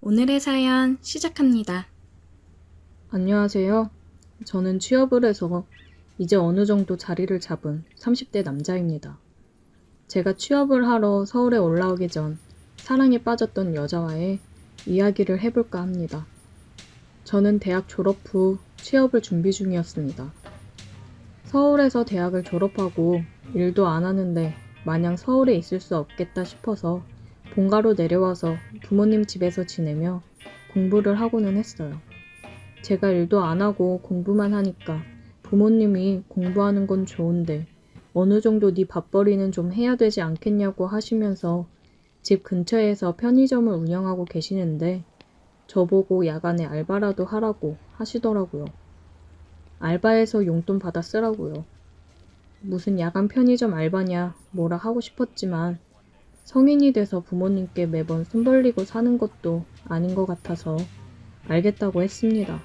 오늘의 사연 시작합니다. 안녕하세요. 저는 취업을 해서 이제 어느 정도 자리를 잡은 30대 남자입니다. 제가 취업을 하러 서울에 올라오기 전 사랑에 빠졌던 여자와의 이야기를 해볼까 합니다. 저는 대학 졸업 후 취업을 준비 중이었습니다. 서울에서 대학을 졸업하고 일도 안 하는데 마냥 서울에 있을 수 없겠다 싶어서 본가로 내려와서 부모님 집에서 지내며 공부를 하고는 했어요. 제가 일도 안 하고 공부만 하니까 부모님이 공부하는 건 좋은데 어느 정도 네 밥벌이는 좀 해야 되지 않겠냐고 하시면서 집 근처에서 편의점을 운영하고 계시는데 저보고 야간에 알바라도 하라고 하시더라고요. 알바해서 용돈 받아 쓰라고요. 무슨 야간 편의점 알바냐 뭐라 하고 싶었지만 성인이 돼서 부모님께 매번 손 벌리고 사는 것도 아닌 것 같아서 알겠다고 했습니다.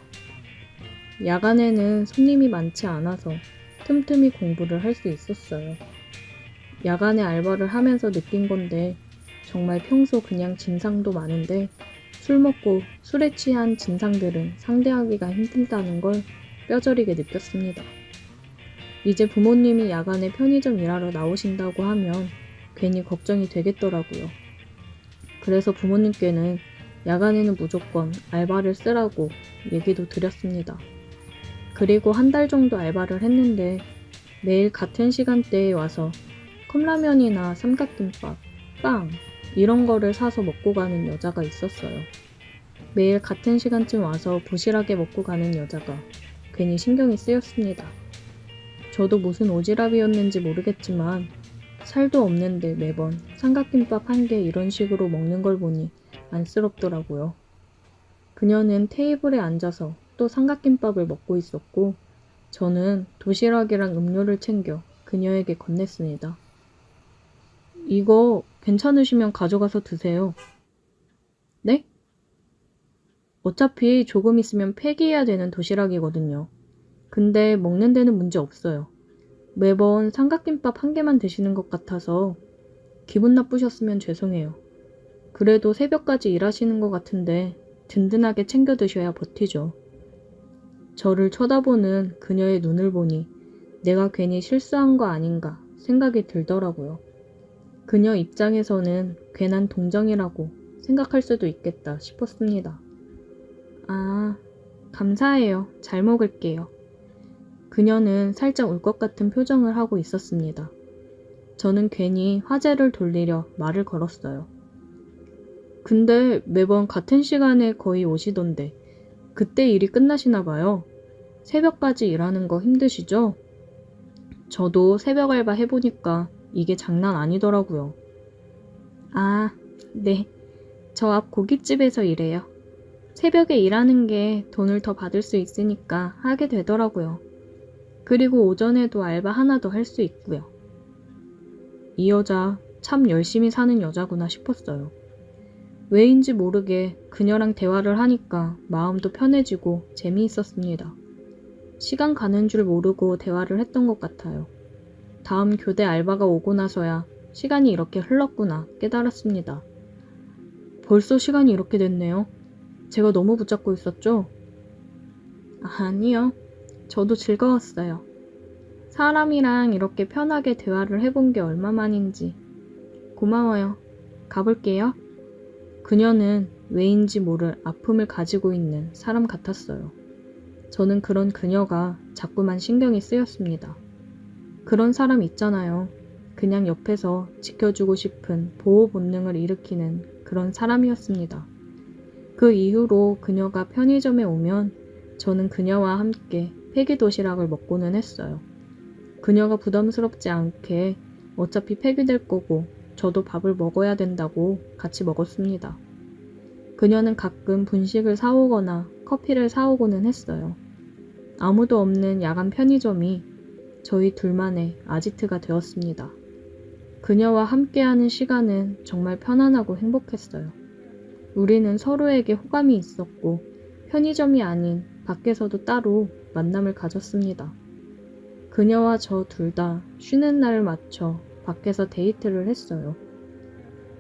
야간에는 손님이 많지 않아서 틈틈이 공부를 할 수 있었어요. 야간에 알바를 하면서 느낀 건데 정말 평소 그냥 진상도 많은데 술 먹고 술에 취한 진상들은 상대하기가 힘들다는 걸 뼈저리게 느꼈습니다. 이제 부모님이 야간에 편의점 일하러 나오신다고 하면 괜히 걱정이 되겠더라고요. 그래서 부모님께는 야간에는 무조건 알바를 쓰라고 얘기도 드렸습니다. 그리고 한 달 정도 알바를 했는데 매일 같은 시간대에 와서 컵라면이나 삼각김밥, 빵 이런 거를 사서 먹고 가는 여자가 있었어요. 매일 같은 시간쯤 와서 부실하게 먹고 가는 여자가 괜히 신경이 쓰였습니다. 저도 무슨 오지랖이었는지 모르겠지만 살도 없는데 매번 삼각김밥 한 개 이런 식으로 먹는 걸 보니 안쓰럽더라고요. 그녀는 테이블에 앉아서 또 삼각김밥을 먹고 있었고 저는 도시락이랑 음료를 챙겨 그녀에게 건넸습니다. 이거 괜찮으시면 가져가서 드세요. 네? 어차피 조금 있으면 폐기해야 되는 도시락이거든요. 근데 먹는 데는 문제 없어요. 매번 삼각김밥 한 개만 드시는 것 같아서 기분 나쁘셨으면 죄송해요. 그래도 새벽까지 일하시는 것 같은데 든든하게 챙겨 드셔야 버티죠. 저를 쳐다보는 그녀의 눈을 보니 내가 괜히 실수한 거 아닌가 생각이 들더라고요. 그녀 입장에서는 괜한 동정이라고 생각할 수도 있겠다 싶었습니다. 아, 감사해요. 잘 먹을게요. 그녀는 살짝 울 것 같은 표정을 하고 있었습니다. 저는 괜히 화제를 돌리려 말을 걸었어요. 근데 매번 같은 시간에 거의 오시던데 그때 일이 끝나시나 봐요. 새벽까지 일하는 거 힘드시죠? 저도 새벽 알바 해보니까 이게 장난 아니더라고요. 아, 네. 저 앞 고깃집에서 일해요. 새벽에 일하는 게 돈을 더 받을 수 있으니까 하게 되더라고요. 그리고 오전에도 알바 하나 더 할 수 있고요. 이 여자 참 열심히 사는 여자구나 싶었어요. 왜인지 모르게 그녀랑 대화를 하니까 마음도 편해지고 재미있었습니다. 시간 가는 줄 모르고 대화를 했던 것 같아요. 다음 교대 알바가 오고 나서야 시간이 이렇게 흘렀구나 깨달았습니다. 벌써 시간이 이렇게 됐네요. 제가 너무 붙잡고 있었죠? 아니요. 저도 즐거웠어요. 사람이랑 이렇게 편하게 대화를 해본 게 얼마만인지. 고마워요. 가볼게요. 그녀는 왜인지 모를 아픔을 가지고 있는 사람 같았어요. 저는 그런 그녀가 자꾸만 신경이 쓰였습니다. 그런 사람 있잖아요. 그냥 옆에서 지켜주고 싶은 보호 본능을 일으키는 그런 사람이었습니다. 그 이후로 그녀가 편의점에 오면 저는 그녀와 함께 폐기 도시락을 먹고는 했어요. 그녀가 부담스럽지 않게 어차피 폐기될 거고 저도 밥을 먹어야 된다고 같이 먹었습니다. 그녀는 가끔 분식을 사오거나 커피를 사오고는 했어요. 아무도 없는 야간 편의점이 저희 둘만의 아지트가 되었습니다. 그녀와 함께하는 시간은 정말 편안하고 행복했어요. 우리는 서로에게 호감이 있었고 편의점이 아닌 밖에서도 따로 만남을 가졌습니다. 그녀와 저 둘 다 쉬는 날을 맞춰 밖에서 데이트를 했어요.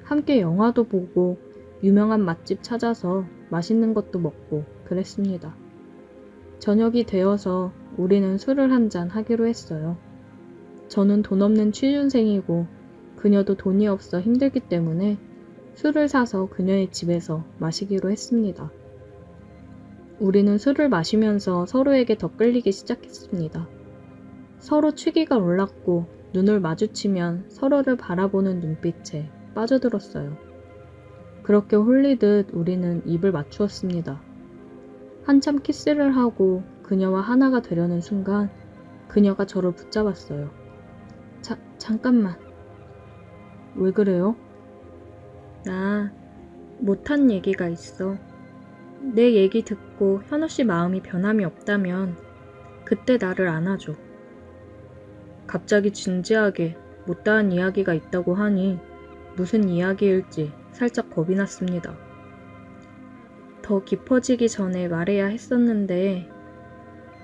함께 영화도 보고 유명한 맛집 찾아서 맛있는 것도 먹고 그랬습니다. 저녁이 되어서 우리는 술을 한 잔 하기로 했어요. 저는 돈 없는 취준생이고 그녀도 돈이 없어 힘들기 때문에 술을 사서 그녀의 집에서 마시기로 했습니다. 우리는 술을 마시면서 서로에게 더 끌리기 시작했습니다. 서로 취기가 올랐고 눈을 마주치면 서로를 바라보는 눈빛에 빠져들었어요. 그렇게 홀리듯 우리는 입을 맞추었습니다. 한참 키스를 하고 그녀와 하나가 되려는 순간 그녀가 저를 붙잡았어요. 자, 잠깐만. 왜 그래요? 나 못한 얘기가 있어. 내 얘기 듣고 현우 씨 마음이 변함이 없다면 그때 나를 안아줘. 갑자기 진지하게 못다한 이야기가 있다고 하니 무슨 이야기일지 살짝 겁이 났습니다. 더 깊어지기 전에 말해야 했었는데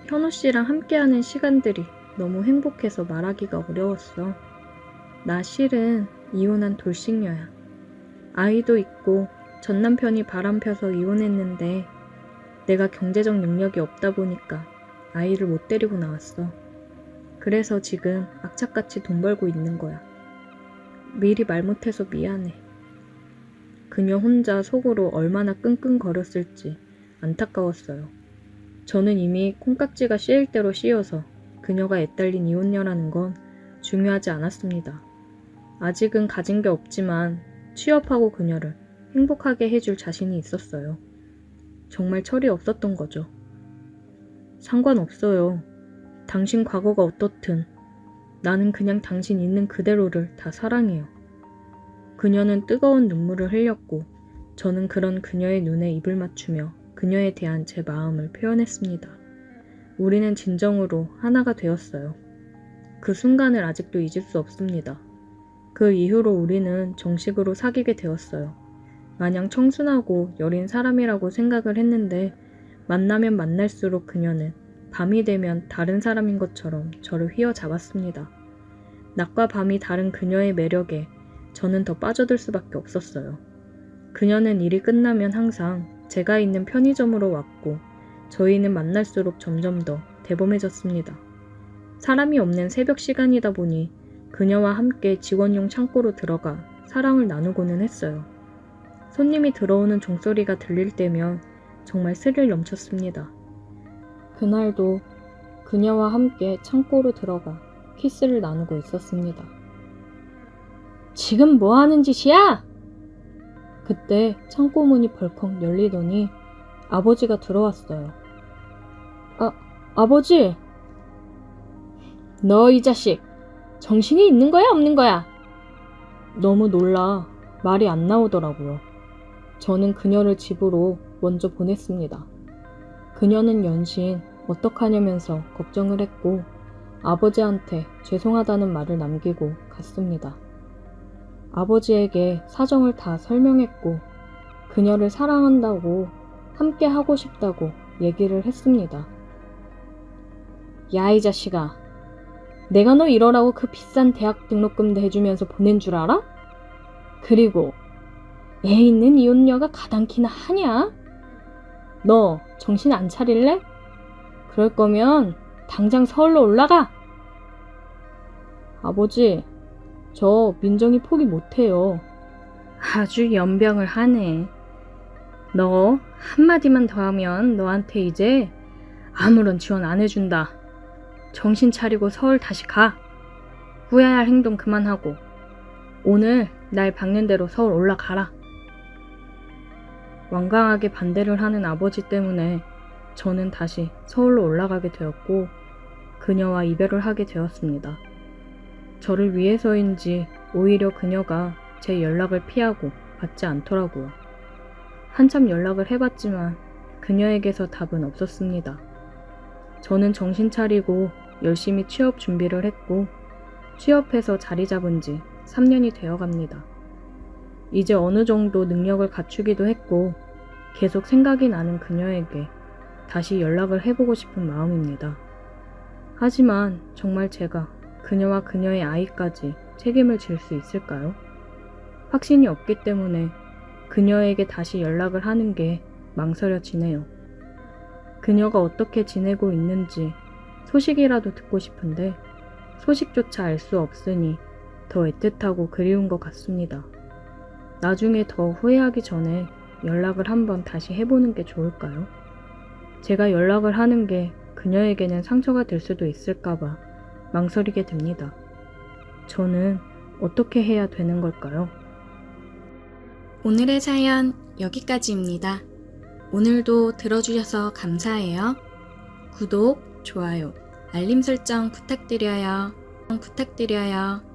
현우 씨랑 함께하는 시간들이 너무 행복해서 말하기가 어려웠어. 나 실은 이혼한 돌싱녀야. 아이도 있고 전 남편이 바람 펴서 이혼했는데 내가 경제적 능력이 없다 보니까 아이를 못 데리고 나왔어. 그래서 지금 악착같이 돈 벌고 있는 거야. 미리 말 못해서 미안해. 그녀 혼자 속으로 얼마나 끙끙거렸을지 안타까웠어요. 저는 이미 콩깍지가 씌일 대로 씌어서 그녀가 애딸린 이혼녀라는 건 중요하지 않았습니다. 아직은 가진 게 없지만 취업하고 그녀를 행복하게 해줄 자신이 있었어요. 정말 철이 없었던 거죠. 상관없어요. 당신 과거가 어떻든 나는 그냥 당신 있는 그대로를 다 사랑해요. 그녀는 뜨거운 눈물을 흘렸고 저는 그런 그녀의 눈에 입을 맞추며 그녀에 대한 제 마음을 표현했습니다. 우리는 진정으로 하나가 되었어요. 그 순간을 아직도 잊을 수 없습니다. 그 이후로 우리는 정식으로 사귀게 되었어요. 마냥 청순하고 여린 사람이라고 생각을 했는데 만나면 만날수록 그녀는 밤이 되면 다른 사람인 것처럼 저를 휘어잡았습니다. 낮과 밤이 다른 그녀의 매력에 저는 더 빠져들 수밖에 없었어요. 그녀는 일이 끝나면 항상 제가 있는 편의점으로 왔고 저희는 만날수록 점점 더 대범해졌습니다. 사람이 없는 새벽 시간이다 보니 그녀와 함께 직원용 창고로 들어가 사랑을 나누고는 했어요. 손님이 들어오는 종소리가 들릴 때면 정말 스릴 넘쳤습니다. 그날도 그녀와 함께 창고로 들어가 키스를 나누고 있었습니다. 지금 뭐 하는 짓이야? 그때 창고 문이 벌컥 열리더니 아버지가 들어왔어요. 아, 아버지! 너 이 자식! 정신이 있는 거야, 없는 거야? 너무 놀라 말이 안 나오더라고요. 저는 그녀를 집으로 먼저 보냈습니다. 그녀는 연신 어떡하냐면서 걱정을 했고 아버지한테 죄송하다는 말을 남기고 갔습니다. 아버지에게 사정을 다 설명했고 그녀를 사랑한다고 함께 하고 싶다고 얘기를 했습니다. 야, 이 자식아. 내가 너 이러라고 그 비싼 대학 등록금도 해주면서 보낸 줄 알아? 그리고 애 있는 이혼녀가 가당키나 하냐? 너 정신 안 차릴래? 그럴 거면 당장 서울로 올라가! 아버지, 저 민정이 포기 못해요. 아주 연병을 하네. 너 한마디만 더 하면 너한테 이제 아무런 지원 안 해준다. 정신 차리고 서울 다시 가. 후회할 행동 그만하고 오늘 날 박는 대로 서울 올라가라. 완강하게 반대를 하는 아버지 때문에 저는 다시 서울로 올라가게 되었고 그녀와 이별을 하게 되었습니다. 저를 위해서인지 오히려 그녀가 제 연락을 피하고 받지 않더라고요. 한참 연락을 해봤지만 그녀에게서 답은 없었습니다. 저는 정신 차리고 열심히 취업 준비를 했고 취업해서 자리 잡은 지 3년이 되어 갑니다. 이제 어느 정도 능력을 갖추기도 했고 계속 생각이 나는 그녀에게 다시 연락을 해보고 싶은 마음입니다. 하지만 정말 제가 그녀와 그녀의 아이까지 책임을 질 수 있을까요? 확신이 없기 때문에 그녀에게 다시 연락을 하는 게 망설여지네요. 그녀가 어떻게 지내고 있는지 소식이라도 듣고 싶은데 소식조차 알 수 없으니 더 애틋하고 그리운 것 같습니다. 나중에 더 후회하기 전에 연락을 한번 다시 해보는 게 좋을까요? 제가 연락을 하는 게 그녀에게는 상처가 될 수도 있을까봐 망설이게 됩니다. 저는 어떻게 해야 되는 걸까요? 오늘의 사연 여기까지입니다. 오늘도 들어주셔서 감사해요. 구독, 좋아요, 알림 설정 부탁드려요. 부탁드려요.